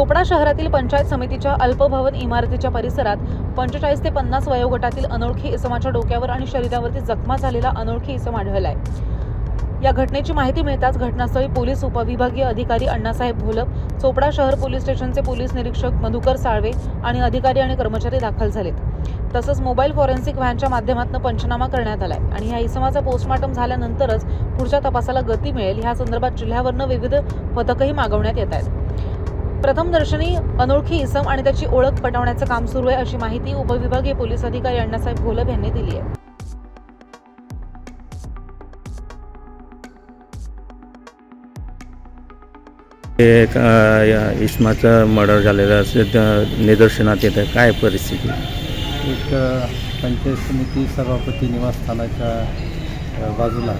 चोपडा शहरातील पंचायत समितीच्या अल्पभवन इमारतीच्या परिसरात पंचेचाळीस ते पन्नास वयोगटातील अनोळखी इसमाच्या डोक्यावर आणि शरीरावरती जखमा झालेला अनोळखी इसम आढळलाय. या घटनेची माहिती मिळताच घटनास्थळी पोलीस उपविभागीय अधिकारी अण्णासाहेब भोलप चोपडा शहर पोलीस स्टेशनचे पोलीस निरीक्षक मधुकर साळवे आणि अधिकारी आणि कर्मचारी दाखल झालेत. तसंच मोबाईल फॉरेन्सिक व्हॅनच्या माध्यमातून पंचनामा करण्यात आलाय आणि ह्या इसमाचा पोस्टमॉर्टम झाल्यानंतरच पुढच्या तपासाला गती मिळेल. ह्या संदर्भात जिल्ह्यावरनं विविध पथकही मागवण्यात येत आहेत. प्रथम दर्शनी अनोळखी इसम आणि त्याची ओळख पटवण्याचं काम सुरू आहे अशी माहिती उपविभागीय पोलीस अधिकारी अण्णासाहेब घोलप यांनी दिली आहे. हे एक इस्माचं मर्डर झालेलं तर निदर्शनात येतं. काय परिस्थिती? एक पंचायत समिती सभापती निवासस्थानाच्या बाजूला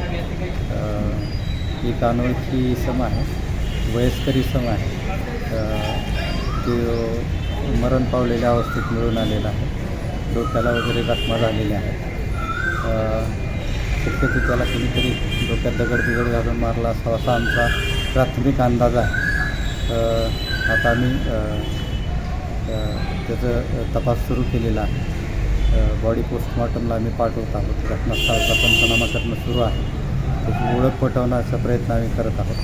एक अनोळखी सम आहे. वयस्करी सम आहे. ते मरण पावलेल्या अवस्थेत मिळून आलेला आहे. डोक्याला वगैरे जखमा झालेल्या आहेत शक्यतो त्याला कुणीतरी डोक्यात दगड बिगड घालून मारला असावा असा आमचा प्राथमिक अंदाज आहे. आता आम्ही त्याचं तपास सुरू केलेला आहे. बॉडी पोस्टमॉर्टमला आम्ही पाठवत आहोत. घटनास्थळाचा पंचनामा करणं सुरू आहे. त्याची ओळख पटवण्याचा प्रयत्न आम्ही करत आहोत.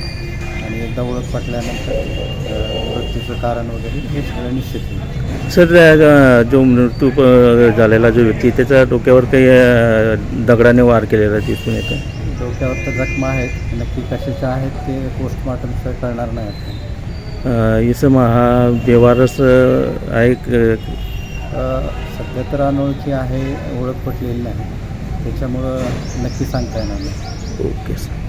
आणि एकदा ओळख पटल्यानंतर मृत्यूचं कारण वगैरे हे सगळं निश्चित होईल. सर जो मृत्यू प- झालेला जो व्यक्ती त्याच्या डोक्यावर काही अ, दगडाने वार केलेला दिसून येतं डोक्यावर तर जखमा आहेत नक्की कशाच्या आहेत ते पोस्टमॉर्टमचं कळणार नाही आपल्याला. अ, इसम हा अ, आहे क- अ, सध्या तर अनोळखी आहे ओळख पटलेली नाही. त्याच्यामुळं नक्की सांगता येणार नाही. Okay sir.